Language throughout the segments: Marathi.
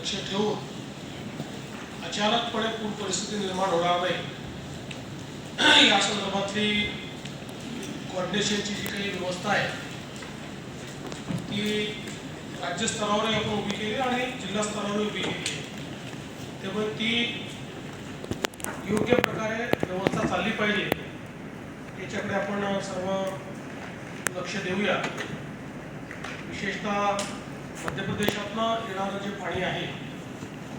लक्ष ठेवून अचानकपणे पूर परिस्थिती निर्माण होणार नाही. या संदर्भातली कॉर्डिनेशनची जी काही व्यवस्था आहे ती राज्यस्तरावरही आपण उभी केली आणि जिल्हास्तरावर उभी केली. त्यामुळे ती योग्य प्रकारे व्यवस्था चालली पाहिजे. याच्याकडे आपण सर्व लक्ष देऊया. विशेषतः मध्य प्रदेशातनं येणारं जे पाणी आहे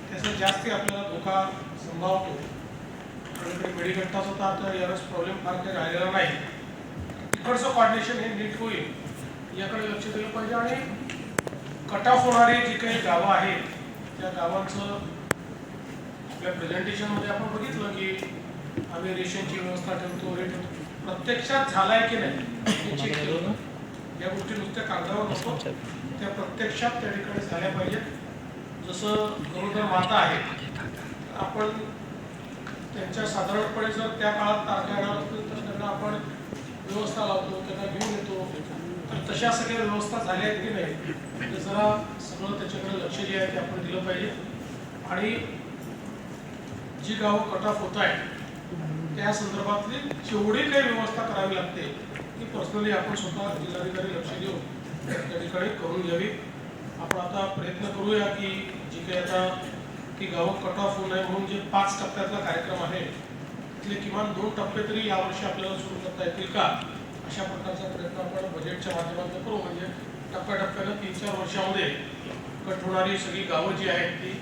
त्याचा जास्ती आपल्याला धोका संभावतो. आणि इकडे मेडिकट्टाचा तर आता यावेळेस प्रॉब्लेम फार काही राहिलेला नाही. तिकडचं कॉर्डिनेशन हे नीट होईल याकडे लक्ष दिलं पाहिजे. आणि कट ऑफ होणारी जी काही गावं आहेत त्या गावांचं आपल्या प्रेझेंटेशनमध्ये आपण बघितलं की आम्ही रेशनची व्यवस्था ठेवतो. हे ठेवतो प्रत्यक्षात झालाय की नाही या गोष्टी नुसत्या कागदावर नसतो त्या प्रत्यक्षात त्या ठिकाणी झाल्या पाहिजेत. जसं गरोदर माता आहेत आपण त्यांच्या साधारणपणे जर त्या काळात तारखा येणार असतील तर त्यांना आपण व्यवस्था लावतो त्यांना घेऊन येतो. तर तशा सगळ्या व्यवस्था झाल्या आहेत की नाही ते जरा सगळं त्याच्याकडे लक्ष जे आहे ते आपण दिलं पाहिजे. आणि जी गावं कट ऑफ होत आहेत त्या संदर्भातली जेवढी काही व्यवस्था करावी लागते ती पर्सनली आपण स्वतः जिल्हाधिकारी लक्ष देऊन त्या ठिकाणी करून घ्यावी. आपण आता प्रयत्न करूया की जी काही आता ती गावं कट ऑफ होऊ नये म्हणून जे पाच टप्प्यातला कार्यक्रम आहे तिथले किमान दोन टप्पे तरी यावर्षी आपल्याला सुरू करता येतील का? अशा प्रकारचा प्रयत्न आपण बजेटच्या माध्यमातून करू. म्हणजे टप्प्याटप्प्यानं तीन चार वर्षामध्ये कट होणारी सगळी गावं जी आहेत ती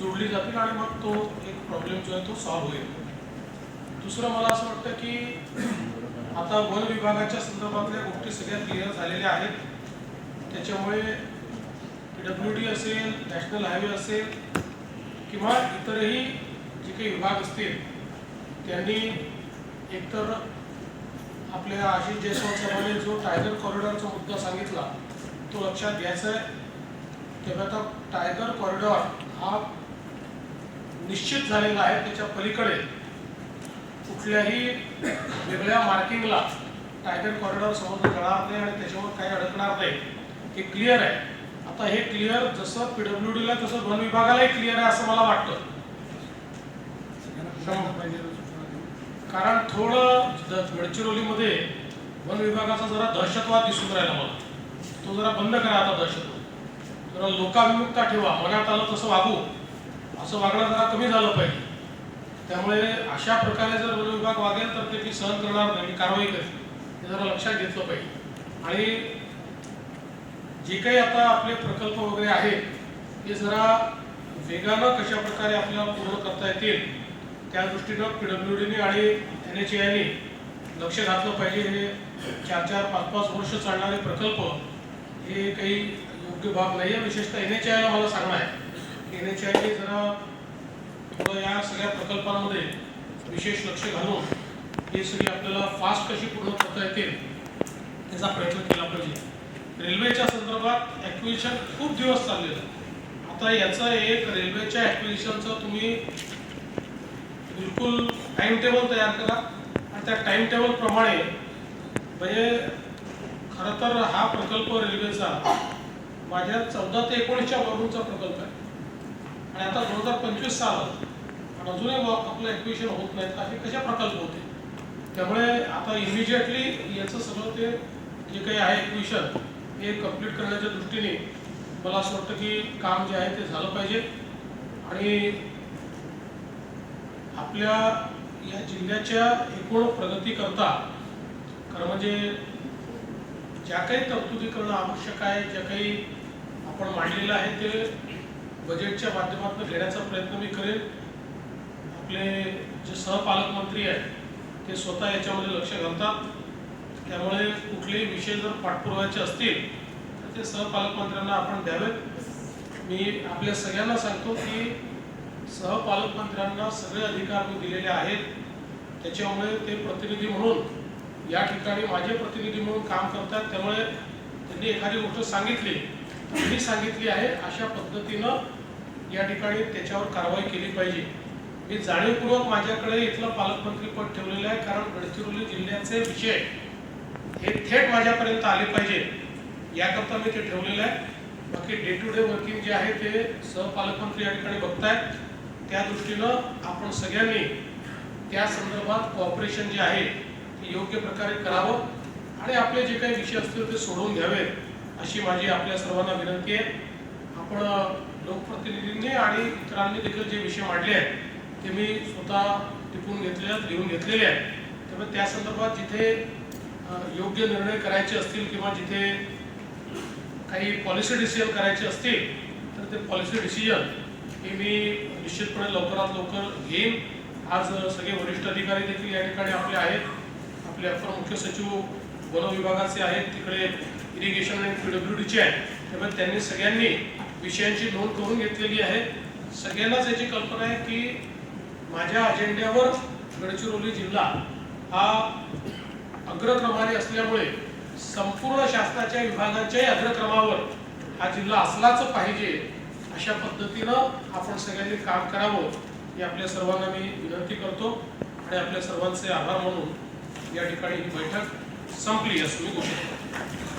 जोडली जातील आणि मग तो एक प्रॉब्लेम जो आहे तो सॉल्व्ह होईल. दुसरं मला असं वाटतं की आता वन विभागाच्या संदर्भातल्या गोष्टी सगळ्या क्लिअर झालेल्या आहेत. त्याच्यामुळे डब्ल्यू डी असेल नॅशनल हायवे असेल किंवा इतरही जे काही विभाग असतील त्यांनी एकतर आपल्या आशिष जयस्वाल साहेबांनी जो टायगर कॉरिडॉरचा मुद्दा सांगितला तो लक्षात घ्यायचा आहे. तेव्हा आता टायगर कॉरिडॉर हा निश्चित झालेला आहे त्याच्या पलीकडे. कुठल्याही वेगळ्या मार्किंगला टायगर कॉरिडॉर समोर जाणार नाही आणि त्याच्यावर काही अडकणार नाही. हे क्लिअर आहे. आता हे क्लिअर जसं पीडब्ल्यू डीला तसं वन विभागालाही क्लिअर आहे असं मला वाटतं. कारण थोडं गडचिरोलीमध्ये वन विभागाचा जरा दहशतवाद दिसून राहिला मला. तो जरा बंद करा आता दहशतवाद. जरा लोकाभिमुखता ठेवा. मनात आलं तसं वागू. असं वागणं जरा कमी झालं पाहिजे. त्यामुळे अशा प्रकारे जर वन विभाग वागेल तर ते मी सहन करणार नाही मी कारवाई करेन. हे जरा लक्षात घेतलं पाहिजे. आणि जे काही आता आपले प्रकल्प वगैरे आहेत ते जरा वेगानं कशा प्रकारे आपल्याला पूर्ण करता येतील त्या दृष्टीनं पी डब्ल्यू डीने आणि एन एच आयने लक्ष घातलं पाहिजे. हे चार चार पाच पाच वर्ष चालणारे प्रकल्प हे काही योग्य भाग नाही आहे विशेषतः एन एच आयला मला सांगणं आहे. एन एच आयने जरा या सगळ्या प्रकल्पांमध्ये विशेष लक्ष घालून ही सगळी आपल्याला फास्ट कशी पूर्ण करता येतील त्याचा प्रयत्न केला पाहिजे. रेल्वेच्या संदर्भात ॲक्विशन खूप दिवस चाललेलं आता याचं एक रेल्वेच्या ॲक्विजिशनचं तुम्ही बिलकुल टाइम टेबल तयार करा. आणि त्या टाइम टेबल प्रमाणे म्हणजे खरं तर हा प्रकल्प रेल्वेचा माझ्या चौदा ते एकोणीसच्या वरूनचा प्रकल्प आहे. आणि आता दोन हजार पंचवीस साल आणि अजूनही आपलं ॲक्विजिशन होत नाहीत. असे कशा प्रकल्प होते? त्यामुळे आता इमिजिएटली याचं सगळं ते जे काही आहे एक्विशन हे कंप्लीट करण्याच्या दृष्टीने मला असं वाटतं की काम जे आहे ते झालं पाहिजे. आणि आपल्या या जिल्ह्याच्या एकूण प्रगतीकरता खरं म्हणजे ज्या काही तरतुदी करणं आवश्यक आहे ज्या काही आपण मांडलेलं आहे ते बजेटच्या माध्यमातून घेण्याचा प्रयत्न मी करेन. आपले जे सहपालकमंत्री आहेत ते स्वतः याच्यामध्ये लक्ष घालतात. त्यामुळे कुठलेही विषय जर पाठपुराव्याचे असतील तर ते सहपालकमंत्र्यांना आपण द्यावेत. मी आपल्या सगळ्यांना सांगतो की सहपालकमंत्र्यांना सगळे अधिकार मी दिलेले आहेत. त्याच्यामुळे ते प्रतिनिधी म्हणून या ठिकाणी माझे प्रतिनिधी म्हणून काम करतात. त्यामुळे त्यांनी एखादी गोष्ट सांगितली मी सांगितली आहे. अशा पद्धतीनं या ठिकाणी त्याच्यावर कारवाई केली पाहिजे. मी जाणीवपूर्वक माझ्याकडे इथलं पालकमंत्रीपद ठेवलेलं आहे कारण गडचिरोली जिल्ह्याचे विषय हे थेट माझ्यापर्यंत आले पाहिजे. याकरता मी ते ठेवलेलं आहे. बाकी डे टू डे वर्किंग जे आहे ते सहपालकमंत्री या ठिकाणी बघतायत. त्या दृष्टीनं आपण सगळ्यांनी त्या संदर्भात कॉपरेशन जे आहे ते योग्य प्रकारे करावं आणि आपले जे काही विषय असतील ते सोडवून घ्यावेत अशी माझी आपल्या सर्वांना विनंती आहे. आपण लोकप्रतिनिधींनी आणि इतरांनी देखील जे विषय मांडले आहेत ते मी स्वतः टिपून घेतले लिहून घेतलेले आहेत. त्यामुळे त्या संदर्भात जिथे योग्य निर्णय करायचे असतील किंवा जिथे काही पॉलिसी डिसिजन करायचे असतील तर ते पॉलिसी डिसिजन हे मी निश्चितपणे लवकरात लवकर घेईन. आज सगळे वरिष्ठ अधिकारी देखील या ठिकाणी आपले आहेत. आपले अपर मुख्य सचिव वन विभागाचे आहेत तिकडे इरिगेशन आणि पीडब्ल्यूडीचे आहेत. त्यामुळे त्यांनी सगळ्यांनी विषयांची नोंद करून घेतलेली आहे. सगळ्यांनाच याची कल्पना आहे की माझ्या अजेंड्यावर गडचिरोली जिल्हा हा अग्रक्रमाने असल्यामुळे संपूर्ण शासनाच्या विभागाच्याही अग्रक्रमावर हा जिल्हा असलाच पाहिजे अशा पद्धतीनं आपण सगळ्यांनी काम करावं ही आपल्या सर्वांना मी विनंती करतो आणि आपल्या सर्वांचे आभार म्हणून या ठिकाणी ही बैठक संपली असं मी घोषित करतो